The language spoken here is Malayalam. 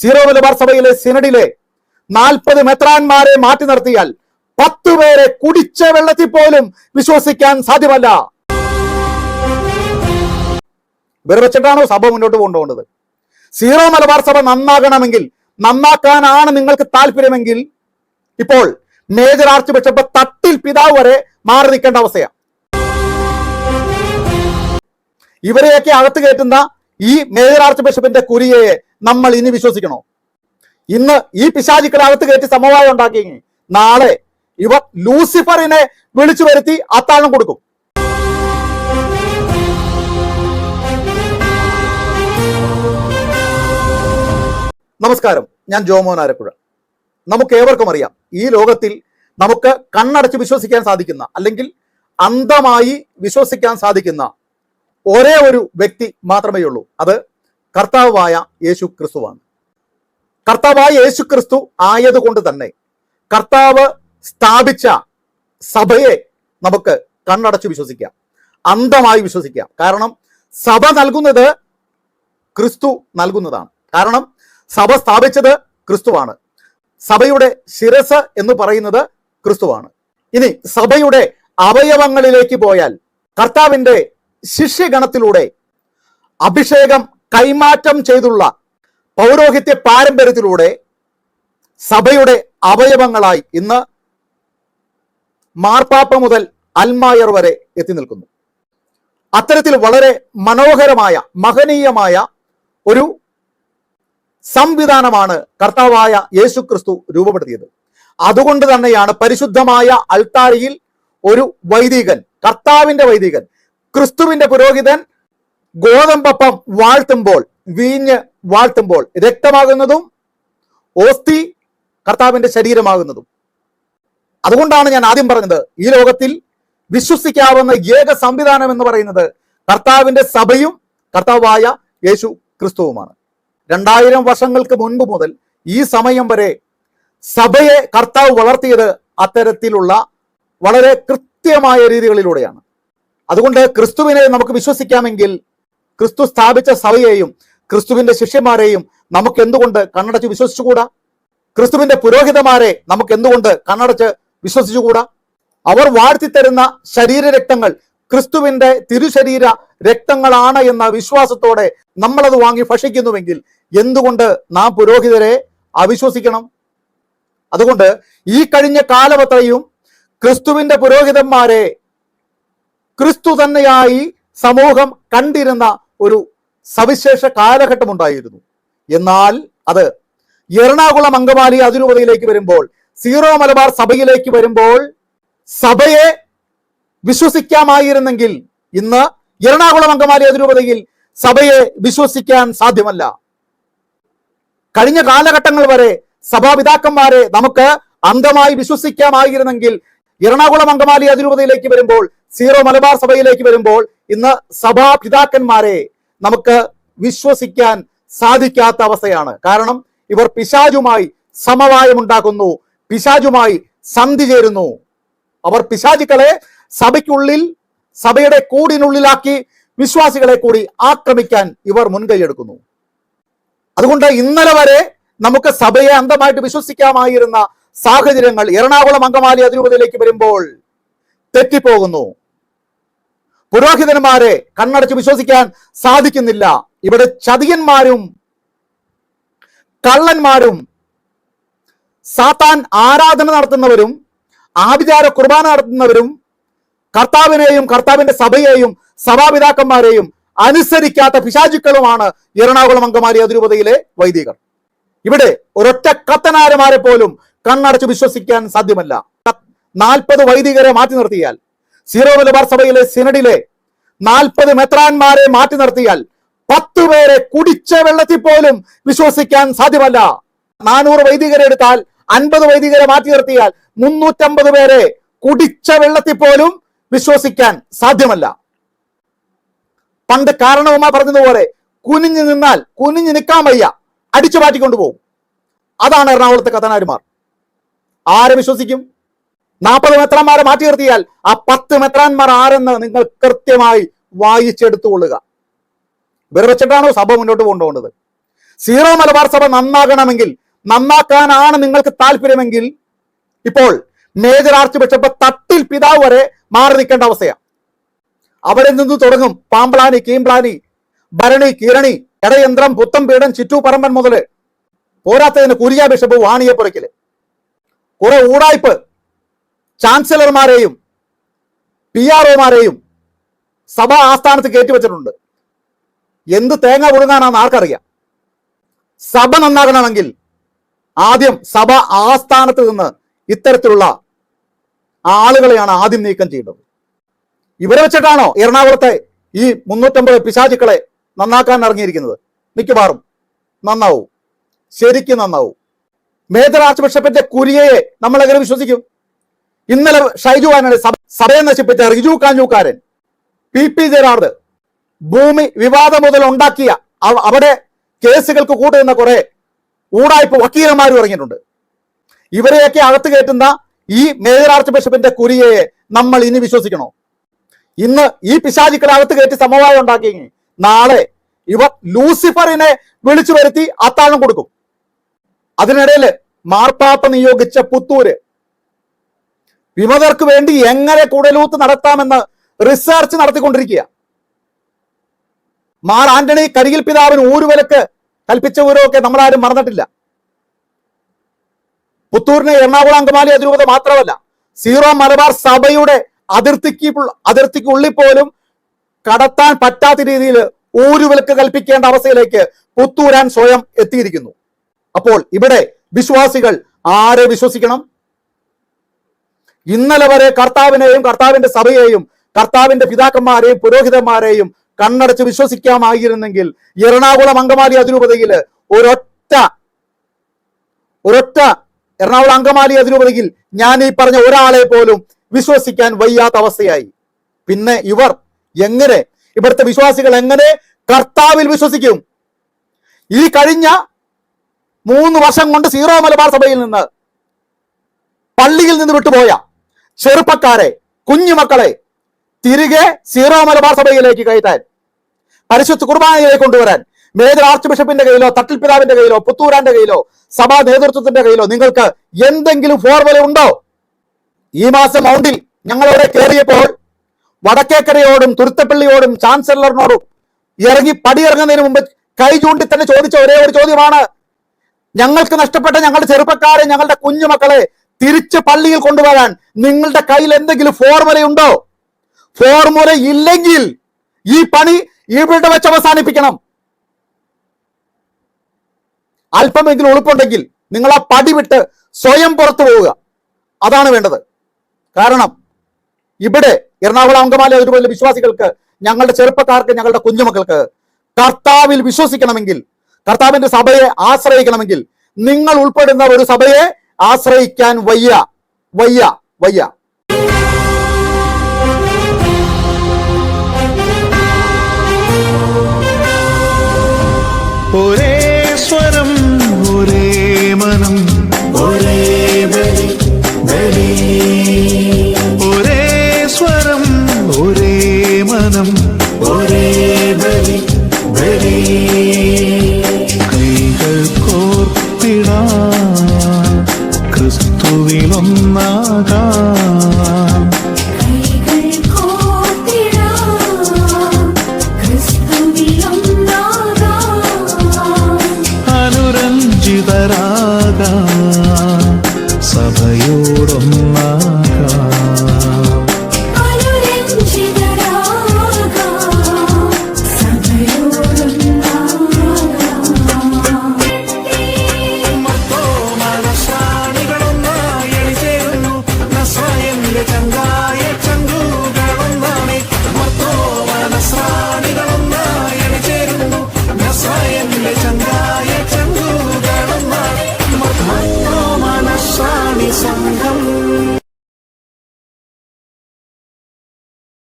സീറോ മലബാർ സഭയിലെ സിനഡിലെ നാൽപ്പത് മെത്രാന്മാരെ മാറ്റി നിർത്തിയാൽ പത്തു പേരെ കുടിച്ച വെള്ളത്തിൽ പോലും വിശ്വസിക്കാൻ സാധ്യമല്ല. ഇവരെ സഭ മുന്നോട്ട് കൊണ്ടുപോകുന്നത്? സീറോ മലബാർ സഭ നന്നാകണമെങ്കിൽ നന്നാക്കാനാണ് നിങ്ങൾക്ക് താല്പര്യമെങ്കിൽ ഇപ്പോൾ മേജർ ആർച്ച് ബിഷപ്പ് തട്ടിൽ പിതാവ് വരെ മാറി നിൽക്കേണ്ട അവസ്ഥയാണ്. ഇവരെയൊക്കെ അകത്ത് കയറ്റുന്ന ഈ മേജർ ആർച്ച് ബിഷപ്പിന്റെ കുരിയയെ നമ്മൾ ഇനി വിശ്വസിക്കണോ? ഇന്ന് ഈ പിശാചിക്കളെ അകത്ത് കയറ്റി സമവായം ഉണ്ടാക്കി നാളെ ഇവർ ലൂസിഫറിനെ വിളിച്ചു വരുത്തി അത്താഴം കൊടുക്കും. നമസ്കാരം. ഞാൻ ജോമോൻ ആരപ്പുഴ. നമുക്ക് ഏവർക്കും അറിയാം. ഈ ലോകത്തിൽ നമുക്ക് കണ്ണടച്ച് വിശ്വസിക്കാൻ സാധിക്കുന്ന അല്ലെങ്കിൽ അന്ധമായി വിശ്വസിക്കാൻ സാധിക്കുന്ന ഒരേ ഒരു വ്യക്തി മാത്രമേ ഉള്ളൂ അത് കർത്താവായ യേശു ക്രിസ്തുവാണ് കർത്താവായ യേശു ക്രിസ്തു ആയതുകൊണ്ട് തന്നെ കർത്താവ് സ്ഥാപിച്ച സഭയെ നമുക്ക് കണ്ണടച്ച് വിശ്വസിക്കാം. അന്ധമായി വിശ്വസിക്കാം. കാരണം സഭ നൽകുന്നത് ക്രിസ്തു നൽകുന്നതാണ്. കാരണം സഭ സ്ഥാപിച്ചത് ക്രിസ്തുവാണ്. സഭയുടെ ശിരസ് എന്ന് പറയുന്നത് ക്രിസ്തുവാണ്. ഇനി സഭയുടെ അവയവങ്ങളിലേക്ക് പോയാൽ കർത്താവിന്റെ ശിഷ്യഗണത്തിലൂടെ അഭിഷേകം കൈമാറ്റം ചെയ്തുള്ള പൗരോഹിത്യ പാരമ്പര്യത്തിലൂടെ സഭയുടെ അവയവങ്ങളായി ഇന്ന് മാർപ്പാപ്പ മുതൽ അൽമായർ വരെ എത്തി നിൽക്കുന്നു. അത്തരത്തിൽ വളരെ മനോഹരമായ മഹനീയമായ ഒരു സംവിധാനമാണ് കർത്താവായ യേശു ക്രിസ്തു രൂപപ്പെടുത്തിയത്. അതുകൊണ്ട് തന്നെയാണ് പരിശുദ്ധമായ അൾത്താരിയിൽ ഒരു വൈദികൻ കർത്താവിന്റെ വൈദികൻ ക്രിസ്തുവിന്റെ പുരോഹിതൻ ഗോതമ്പപ്പം വാഴ്ത്തുമ്പോൾ വീഞ്ഞ് വാഴ്ത്തുമ്പോൾ രക്തമാകുന്നതും ഓസ്തി കർത്താവിന്റെ ശരീരമാകുന്നതും. അതുകൊണ്ടാണ് ഞാൻ ആദ്യം പറഞ്ഞത് ഈ ലോകത്തിൽ വിശ്വസിക്കാവുന്ന ഏക സംവിധാനം എന്ന് പറയുന്നത് കർത്താവിന്റെ സഭയും കർത്താവായ യേശു ക്രിസ്തുവുമാണ്. രണ്ടായിരം വർഷങ്ങൾക്ക് മുൻപ് മുതൽ ഈ സമയം വരെ സഭയെ കർത്താവ് വളർത്തിയത് അത്തരത്തിലുള്ള വളരെ കൃത്യമായ രീതികളിലൂടെയാണ്. അതുകൊണ്ട് ക്രിസ്തുവിനെ നമുക്ക് വിശ്വസിക്കാമെങ്കിൽ ക്രിസ്തു സ്ഥാപിച്ച സഭയെയും ക്രിസ്തുവിന്റെ ശിഷ്യന്മാരെയും നമുക്ക് എന്തുകൊണ്ട് കണ്ണടച്ച് വിശ്വസിച്ചുകൂടാ? ക്രിസ്തുവിന്റെ പുരോഹിതമാരെ നമുക്ക് എന്തുകൊണ്ട് കണ്ണടച്ച് വിശ്വസിച്ചുകൂടാ? അവർ വാഴ്ത്തിത്തരുന്ന ശരീരരക്തങ്ങൾ ക്രിസ്തുവിന്റെ തിരുശരീര രക്തങ്ങളാണ് എന്ന വിശ്വാസത്തോടെ നമ്മളത് വാങ്ങി ഭക്ഷിക്കുന്നുവെങ്കിൽ എന്തുകൊണ്ട് നാം പുരോഹിതരെ അവിശ്വസിക്കണം? അതുകൊണ്ട് ഈ കഴിഞ്ഞ കാലമത്രയും ക്രിസ്തുവിന്റെ പുരോഹിതന്മാരെ ക്രിസ്തു തന്നെയായി സമൂഹം കണ്ടിരുന്ന ഒരു സവിശേഷ കാലഘട്ടമുണ്ടായിരുന്നു. എന്നാൽ അത് എറണാകുളം അങ്കമാലി അതിരൂപതയിലേക്ക് വരുമ്പോൾ സീറോ മലബാർ സഭയിലേക്ക് വരുമ്പോൾ സഭയെ വിശ്വസിക്കാമായിരുന്നെങ്കിൽ ഇന്ന് എറണാകുളം അങ്കമാലി അതിരൂപതയിൽ സഭയെ വിശ്വസിക്കാൻ സാധ്യമല്ല. കഴിഞ്ഞ കാലഘട്ടങ്ങൾ വരെ സഭാപിതാക്കന്മാരെ നമുക്ക് അന്ധമായി വിശ്വസിക്കാമായിരുന്നെങ്കിൽ എറണാകുളം അങ്കമാലി അതിരൂപതയിലേക്ക് വരുമ്പോൾ സീറോ മലബാർ സഭയിലേക്ക് വരുമ്പോൾ ഇന്ന് സഭാപിതാക്കന്മാരെ നമുക്ക് വിശ്വസിക്കാൻ സാധിക്കാത്ത അവസ്ഥയാണ്. കാരണം ഇവർ പിശാചുമായി സമവായമുണ്ടാക്കുന്നു പിശാചുമായി സന്ധി ചേരുന്നു. അവർ പിശാചുക്കളെ സഭയ്ക്കുള്ളിൽ സഭയുടെ കൂടിനുള്ളിലാക്കി വിശ്വാസികളെ കൂടി ആക്രമിക്കാൻ ഇവർ മുൻകൈയെടുക്കുന്നു. അതുകൊണ്ട് ഇന്നലെ വരെ നമുക്ക് സഭയെ അന്ധമായിട്ട് വിശ്വസിക്കാമായിരുന്ന സാഹചര്യങ്ങൾ എറണാകുളം അങ്കമാലി അതിരൂപതയിലേക്ക് വരുമ്പോൾ തെറ്റിപ്പോകുന്നു. പുരോഹിതന്മാരെ കണ്ണടച്ച് വിശ്വസിക്കാൻ സാധിക്കുന്നില്ല. ഇവിടെ ചതിയന്മാരും കള്ളന്മാരും സാത്താൻ ആരാധന നടത്തുന്നവരും ആഭിചാര കുർബാന നടത്തുന്നവരും കർത്താവിനെയും കർത്താവിന്റെ സഭയെയും സഭാപിതാക്കന്മാരെയും അനുസരിക്കാത്ത പിശാചുക്കളുമാണ് എറണാകുളം അങ്കമാലി അതിരൂപതയിലെ വൈദികർ. ഇവിടെ ഒരൊറ്റ കത്തനാരന്മാരെ പോലും കണ്ണടച്ച് വിശ്വസിക്കാൻ സാധ്യമല്ല. നാൽപ്പത് വൈദികരെ മാറ്റി നിർത്തിയാൽ സീറോ മലബാർ സഭയിലെ സിനഡിലെ നാൽപ്പത് മെത്രാന്മാരെ മാറ്റി നിർത്തിയാൽ പത്തു പേരെ കുടിച്ച വെള്ളത്തിൽ പോലും വിശ്വസിക്കാൻ സാധ്യമല്ല. നാനൂറ് വൈദികരെ എടുത്താൽ അൻപത് വൈദികരെ മാറ്റി നിർത്തിയാൽ മുന്നൂറ്റമ്പത് പേരെ കുടിച്ച വെള്ളത്തിൽ പോലും വിശ്വസിക്കാൻ സാധ്യമല്ല. പണ്ട് കാരണവുമാ പറഞ്ഞതുപോലെ കുനിഞ്ഞു നിന്നാൽ കുനിഞ്ഞു നിൽക്കാൻ വയ്യ അടിച്ചു മാറ്റിക്കൊണ്ടുപോകും അതാണ് എറണാകുളത്തെ കഥനാരിമാർ ആരെ വിശ്വസിക്കും? നാൽപ്പത് മെത്രാന്മാരെ മാറ്റി നിർത്തിയാൽ ആ പത്ത് മെത്രാന്മാർ ആരെന്ന് നിങ്ങൾ കൃത്യമായി വായിച്ചെടുത്തുകൊള്ളുക. ഇവരെ വെച്ചിട്ടാണോ സഭ മുന്നോട്ട് കൊണ്ടുപോകുന്നത്? സീറോ മലബാർ സഭ നന്നാകണമെങ്കിൽ നന്നാക്കാനാണ് നിങ്ങൾക്ക് താല്പര്യമെങ്കിൽ ഇപ്പോൾ മേജർ ആർച്ച് ബിഷപ്പ് തട്ടിൽ പിതാവ് വരെ മാറി നിൽക്കേണ്ട അവസ്ഥയാണ് അവിടെ നിന്ന് തുടങ്ങും പാമ്പ്ലാനി കീംപ്ലാനി ഭരണി കിരണി എടയന്ത്രം പുത്തംപീടൻ ചിറ്റു പറമ്പൻ മുതൽ. പോരാത്തതിന് കുരിയ ബിഷപ്പ് വാണിയെ പുറക്കിൽ കുറെ ഊടായ്പ് ചാൻസലർമാരെയും പി ആർ ഒമാരെയും സഭ ആസ്ഥാനത്ത് കയറ്റിവെച്ചിട്ടുണ്ട് എന്ത് തേങ്ങ കൊടുങ്ങാനാന്ന് ആർക്കറിയാം? സഭ നന്നാകണമെങ്കിൽ ആദ്യം സഭ ആസ്ഥാനത്ത് നിന്ന് ഇത്തരത്തിലുള്ള ആളുകളെയാണ് ആദ്യം നീക്കം ചെയ്യേണ്ടത്. ഇവരെ വെച്ചിട്ടാണോ എറണാകുളത്തെ ഈ മുന്നൂറ്റമ്പത് പിശാചുക്കളെ നന്നാക്കാൻ ഇറങ്ങിയിരിക്കുന്നത്? മിക്കവാറും നന്നാവും. ശരിക്കും നന്നാവും. മേജർ ആർച്ച് ബിഷപ്പിന്റെ കുരിയയെ നമ്മൾ എങ്ങനെ വിശ്വസിക്കും? ഇന്നലെ ഷൈജു ആനയുടെ സഭ- സഭയെ നശിപ്പിച്ച Riju Kanjookkaran P P Gerard ഭൂമി വിവാദം മുതൽ ഉണ്ടാക്കിയ അവിടെ കേസുകൾക്ക് കൂട്ടുന്ന കുറെ ഊടായ്പ വക്കീലന്മാരും ഇറങ്ങിയിട്ടുണ്ട്. ഇവരെയൊക്കെ അകത്ത് കയറ്റുന്ന ഈ മേജർ ആർച്ച് ബിഷപ്പിന്റെ കുരിയയെ നമ്മൾ ഇനി വിശ്വസിക്കണോ? ഇന്ന് ഈ പിശാചിക്കളെ അകത്ത് കയറ്റി സമവായം ഉണ്ടാക്കി നാളെ ഇവർ ലൂസിഫറിനെ വിളിച്ചു വരുത്തി അത്താഴം കൊടുക്കും. അതിനിടയിൽ മാർപ്പാപ്പ നിയോഗിച്ച പുത്തൂര് വിമതർക്ക് വേണ്ടി എങ്ങനെ കുടലൂത്ത് നടത്താമെന്ന് റിസർച്ച് നടത്തിക്കൊണ്ടിരിക്കുക മാർ ആന്റണി കരികിൽ പിതാവിന് ഊരുവിലക്ക് കൽപ്പിച്ച ഊരൊക്കെ നമ്മളാരും മറന്നിട്ടില്ല. പുത്തൂരിനെ എറണാകുളം അങ്കമാലി അതിരൂപത മാത്രമല്ല സീറോ മലബാർ സഭയുടെ അതിർത്തിക്ക് അതിർത്തിക്കുള്ളിൽ പോലും കടത്താൻ പറ്റാത്ത രീതിയിൽ ഊരുവിലക്ക് കൽപ്പിക്കേണ്ട അവസ്ഥയിലേക്ക് പുത്തൂരാൻ സ്വയം എത്തിയിരിക്കുന്നു. അപ്പോൾ ഇവിടെ വിശ്വാസികൾ ആരെ വിശ്വസിക്കണം? ഇന്നലെ വരെ കർത്താവിനെയും കർത്താവിന്റെ സഭയെയും കർത്താവിന്റെ പിതാക്കന്മാരെയും പുരോഹിതന്മാരെയും കണ്ണടച്ച് വിശ്വസിക്കാമായിരുന്നെങ്കിൽ എറണാകുളം അങ്കമാലി അതിരൂപതയിൽ ഒരൊറ്റ ഒരൊറ്റ എറണാകുളം അങ്കമാലി അതിരൂപതയിൽ ഞാൻ ഈ പറഞ്ഞ ഒരാളെ പോലും വിശ്വസിക്കാൻ വയ്യാത്ത അവസ്ഥയായി. പിന്നെ ഇവർ എങ്ങനെ ഇവിടുത്തെ വിശ്വാസികൾ എങ്ങനെ കർത്താവിൽ വിശ്വസിക്കും? ഈ കഴിഞ്ഞ മൂന്ന് വർഷം കൊണ്ട് സീറോ മലബാർ സഭയിൽ നിന്ന് പള്ളിയിൽ നിന്ന് വിട്ടുപോയ ചെറുപ്പക്കാരെ കുഞ്ഞുമക്കളെ തിരികെ സീറോ മലബാർ സഭയിലേക്ക് കയറ്റാൻ പരിശുദ്ധ കുർബാനയിലേക്ക് കൊണ്ടുവരാൻ മേജർ ആർച്ച് ബിഷപ്പിന്റെ കയ്യിലോ തട്ടിൽ പിതാവിന്റെ കയ്യിലോ പുത്തൂരാന്റെ കയ്യിലോ സഭാ നേതൃത്വത്തിന്റെ കയ്യിലോ നിങ്ങൾക്ക് എന്തെങ്കിലും ഫോർമുല ഉണ്ടോ? ഈ മാസം മൗണ്ടിൽ ഞങ്ങളവിടെ കയറിയപ്പോൾ വടക്കേക്കരയോടും തുരുത്തപ്പള്ളിയോടും ചാൻസലറിനോടും ഇറങ്ങി പടിയിറങ്ങുന്നതിന് മുമ്പ് കൈ ചൂണ്ടി തന്നെ ചോദിച്ച ഒരേ ഒരു ചോദ്യമാണ്. ഞങ്ങൾക്ക് നഷ്ടപ്പെട്ട ഞങ്ങളുടെ ചെറുപ്പക്കാരെ ഞങ്ങളുടെ കുഞ്ഞുമക്കളെ തിരിച്ച് പള്ളിയിൽ കൊണ്ടുവരാൻ നിങ്ങളുടെ കയ്യിൽ എന്തെങ്കിലും ഫോർമുലയുണ്ടോ ഫോർമുല ഇല്ലെങ്കിൽ ഈ പണി ഇവിടെ വെച്ച് അവസാനിപ്പിക്കണം. അല്പമെങ്കിലും ഉളുപ്പുണ്ടെങ്കിൽ നിങ്ങൾ ആ പടി വിട്ട് സ്വയം പുറത്തു പോവുക. അതാണ് വേണ്ടത്. കാരണം ഇവിടെ എറണാകുളം അങ്കമാലി അതുപോലെ വിശ്വാസികൾക്ക് ഞങ്ങളുടെ ചെറുപ്പക്കാർക്ക് ഞങ്ങളുടെ കുഞ്ഞുമക്കൾക്ക് കർത്താവിൽ വിശ്വസിക്കണമെങ്കിൽ കർത്താവിന്റെ സഭയെ ആശ്രയിക്കണമെങ്കിൽ നിങ്ങൾ ഉൾപ്പെടുന്ന ഒരു സഭയെ ആശ്രയിക്കാൻ വയ്യ വയ്യ വയ്യ. ഒരേ